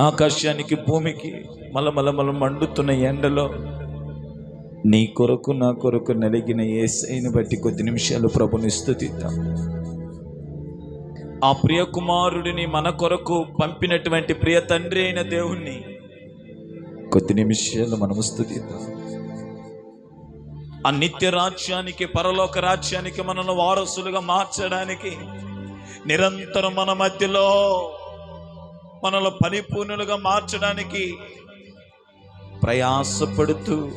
ఆకాశానికి భూమికి మలమలమల మండుతున్న ఎండలో నీ కొరకు నా కొరకు నలిగిన ఏసైని బట్టి కొద్ది నిమిషాలు ప్రభుని స్థుతిద్దాం. ఆ ప్రియ కుమారుడిని మన కొరకు పంపినటువంటి ప్రియ తండ్రి అయిన దేవుణ్ణి కొద్ది నిమిషాలు మనము స్థుతిద్దాం. ఆ నిత్య రాజ్యానికి పరలోక రాజ్యానికి మనల్ని వారసులుగా మార్చడానికి నిరంతరం మన మధ్యలో మనలో పరిపూర్ణులుగా మార్చడానికి ప్రయాసపడుతూ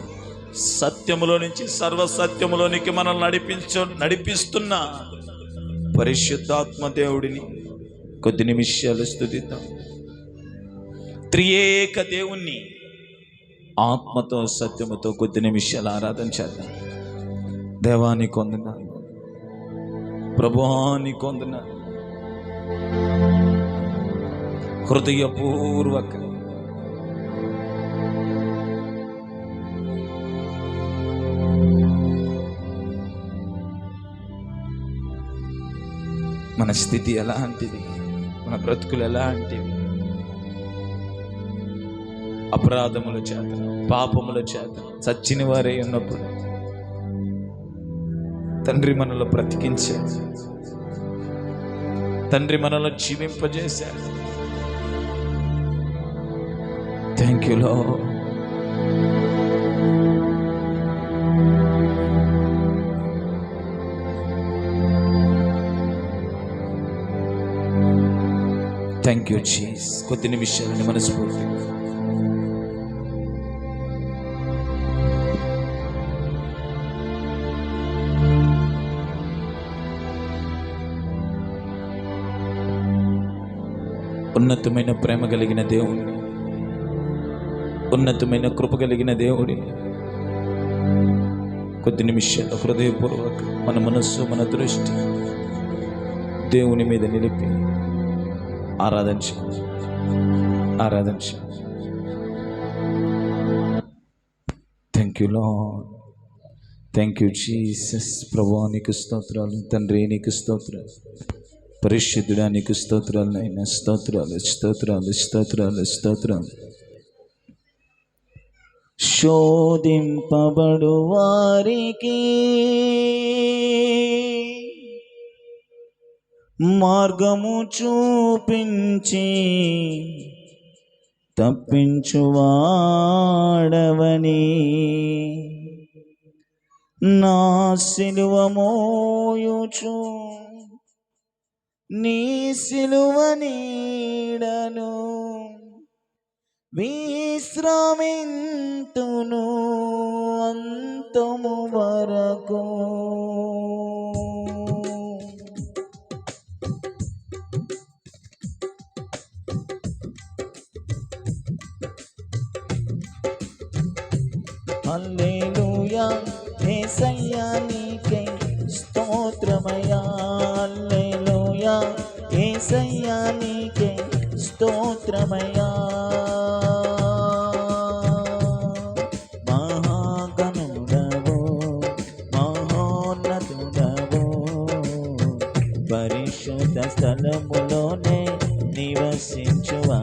సత్యములో నుంచి సర్వసత్యములోనికి మనల్ని నడిపించ నడిపిస్తున్న పరిశుద్ధాత్మ దేవుడిని కొద్ది నిమిషాలు స్థుతిద్దాం. త్రియేక దేవుణ్ణి ఆత్మతో సత్యముతో కొద్ది నిమిషాలు ఆరాధన చేద్దాం. దేవాన్ని వందనాలు. ప్రభువానికి వందనాలు. హృదయపూర్వక. మన స్థితి ఎలాంటిది? మన బ్రతుకులు ఎలాంటివి? అపరాధముల చేత పాపముల చేత చచ్చిన వారే ఉన్నప్పుడు తండ్రి మనలో బ్రతికించాడు. తండ్రి మనలో జీవింపజేశాడు. థ్యాంక్ యూ లో థ్యాంక్ యూ చీజ్ కొద్ది నిమిషాలని మనస్ఫూర్తి. ఉన్నతమైన ప్రేమ కలిగిన దేవుణ్ణి. ఉన్నతమైన కృప కలిగిన దేవుడి. కొద్ది నిమిషాలు హృదయపూర్వక మన మనస్సు మన దృష్టి దేవుని మీద నిలిపి ఆరాధించ ఆరాధించ థ్యాంక్ యూ లో థ్యాంక్ యూ జీసస్ ప్రభా నీకు స్తోత్రాలు. తండ్రి నీకు స్తోత్రాలు. పరిశుద్ధుడా నీకు స్తోత్రాలు అయినా స్తోత్రాలు స్తోత్రాలు స్తోత్రాలు స్తోత్రాలు. శోధింపబడు వారికి మార్గము చూపించి తప్పించువాడవని నా సిలువమోయుచు నీ సిలువ నీడను విశ్రమింతును అంతము వరకు. హల్లెలూయా యేసయ్యా నీకే స్తోత్రమయ్యా. హల్లెలూయా నీకే తలములోనే నివసించువాడవు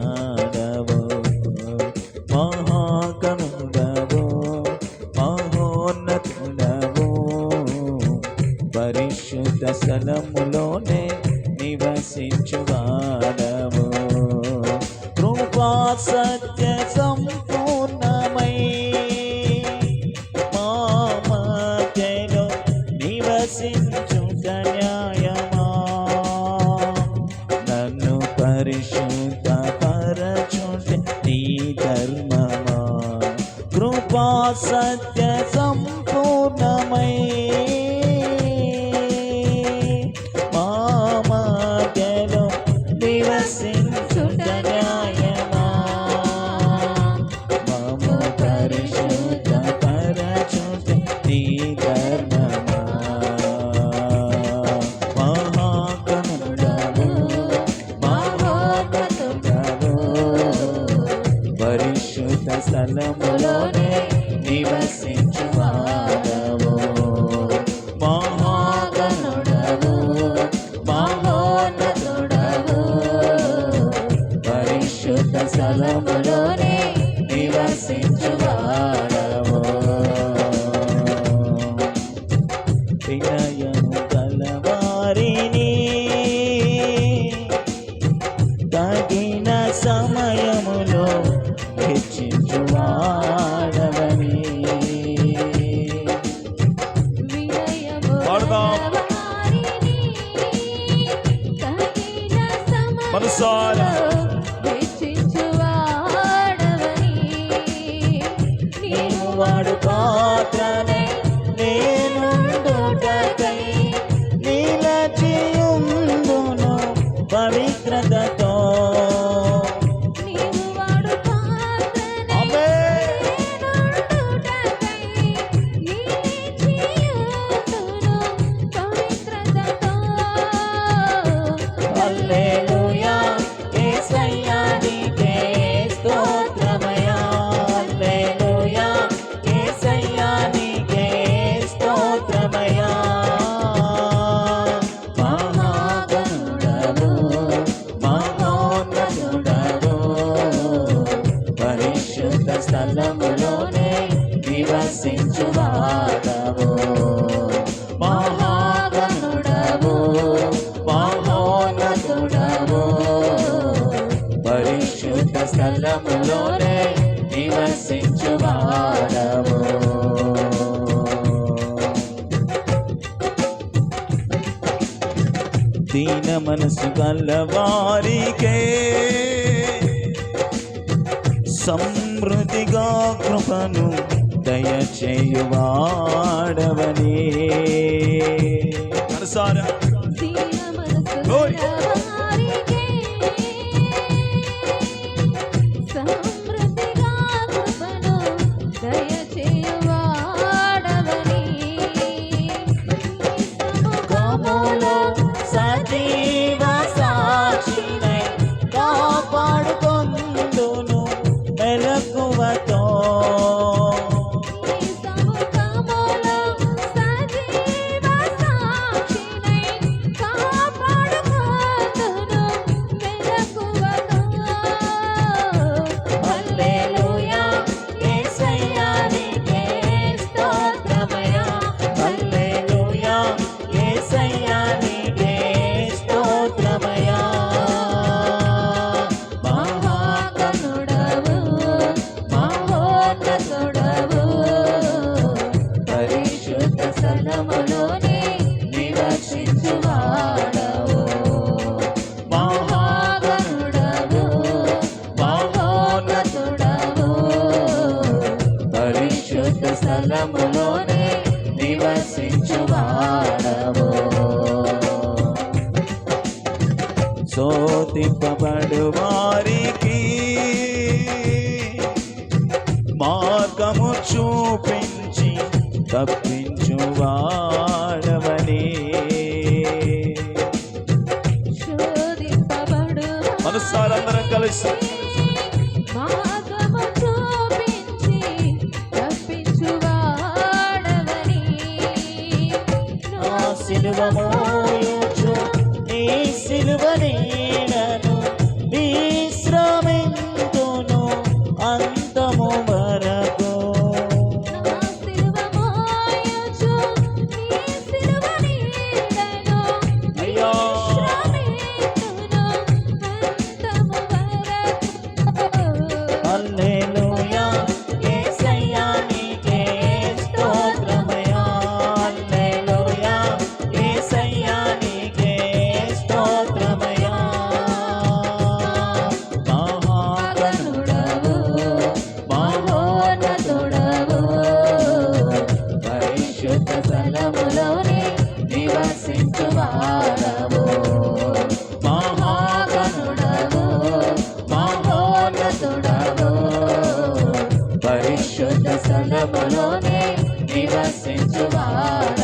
మహాగణుడవు పరిశుద్ధ పరచుంటే నీ ధర్మమా? కృపా సత్య మనసు కలవారికే సమృద్ధిగా కృపను దయచేయువాడవని. మనసారా? స్థలములోనే నివసించువాడవు. శోధింపబడు వారికి మార్గము చూపించి తప్పించువాడవని. మనసారందరం కలిసి 啊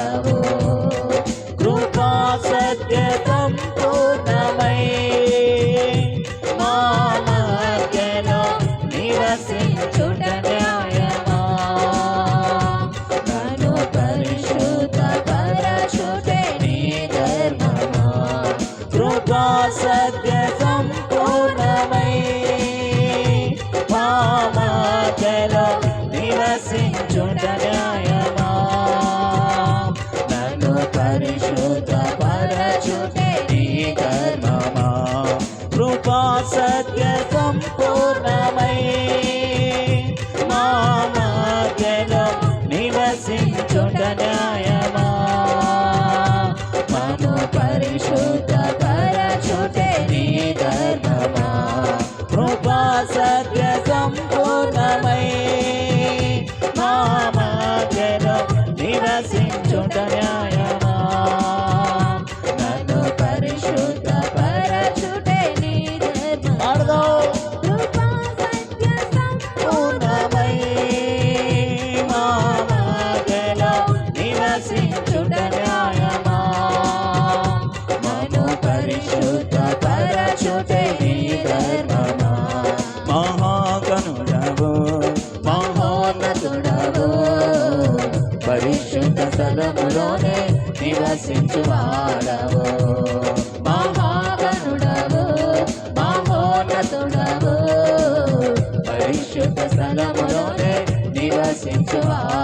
నివసించువాడవు మహాగనుడవు మహోన్నతుడవు. పరిశుద్ధ స్థలములోనే నివసించువాడవు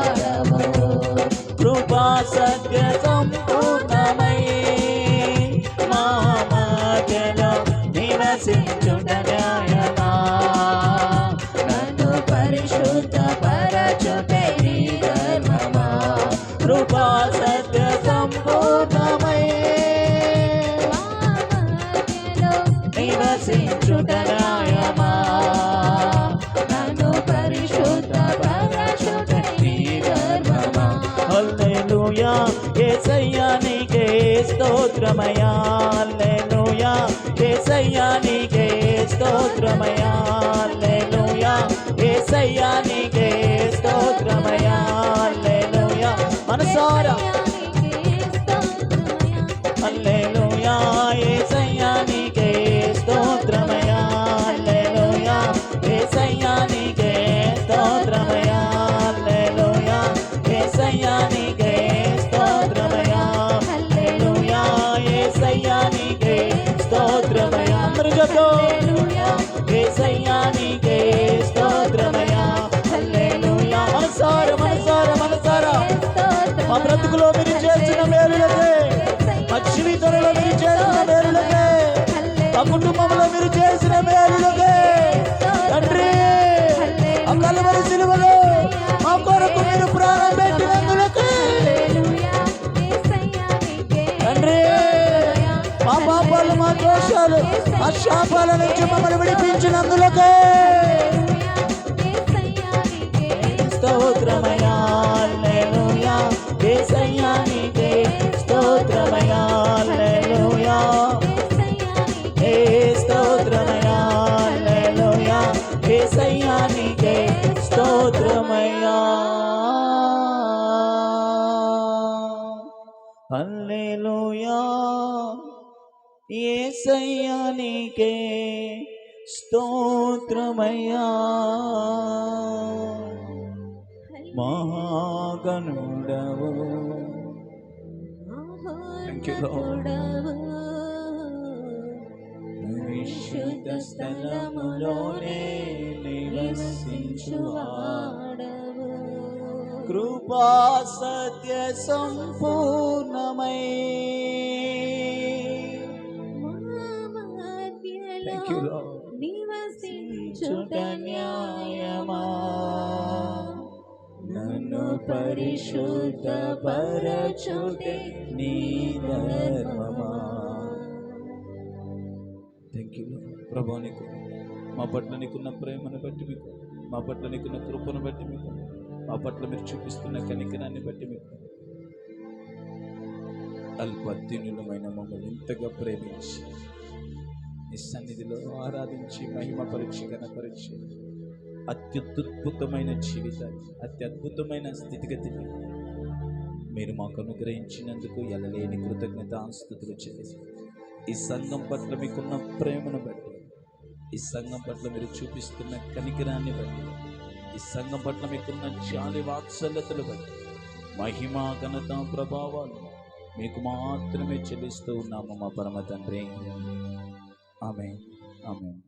నివసించుట నన్ను పరిశుద్ధ పరచుటే నీ ధర్మమా హల్లెలూయా యేసయ్యా నీకే స్తోత్రమయా హల్లెలూయా యేసయ్యా నీకే స్తోత్రమయా హల్లెలూయా యేసయ్యా నీకే మా మీరు చేసిన మేలులకే ఆ కుటుంబంలో మీరు చేసిన మేలులకే తండ్రి ఆ కలువరి సిలువలో మా కొరకు మీరు ప్రాణం పెట్టినందులకే. తండ్రి మా పాపాలు మా దోషాలు ఆ శాపాల నుంచి మమ్మల్ని విడిపించినందులకే. స్తోత్రమయా హల్లెలూయా యేసయ్యా నీకే స్తోత్రమయ్యా. మహాగణుడవు. విశుద్ధ స్థలములోనే నివసించువాడవు. కృపా సత్య సంపూర్ణమై. చుట న్యాయమా నన్ను పరిశుద్ధ పరచుటే నీ ధర్మమా? థ్యాంక్ యూ ప్రభా నీకు మా పట్ల నీకున్న ప్రేమను బట్టి మీకు మా పట్ల నీకున్న కృపను బట్టి మీకు మా పట్ల మీరు చూపిస్తున్న కనికరాన్ని బట్టి మీకు అల్పద్దినులమైన మమ్మల్ని ఇంతగా ప్రేమించి నీ సన్నిధిలో ఆరాధించి మహిమ పరీక్ష అత్యుద్భుతమైన జీవితాన్ని అత్యద్భుతమైన స్థితిగతిని మీరు మాకు అనుగ్రహించినందుకు ఎలలేని కృతజ్ఞత ఆస్తుతులు చేసి ఈ సంఘం పట్ల మీకున్న ప్రేమను బట్టి ఈ సంఘం పట్ల మీరు చూపిస్తున్న కనికరాన్ని బట్టి ఈ సంఘం పట్ల మీకున్న జాలి వాత్సల్యతలు బట్టి మహిమ ఘనత ప్రభావాలు మీకు మాత్రమే చెల్లిస్తూ ఉన్నాము మా పరమ తండ్రి. Amém. Amém.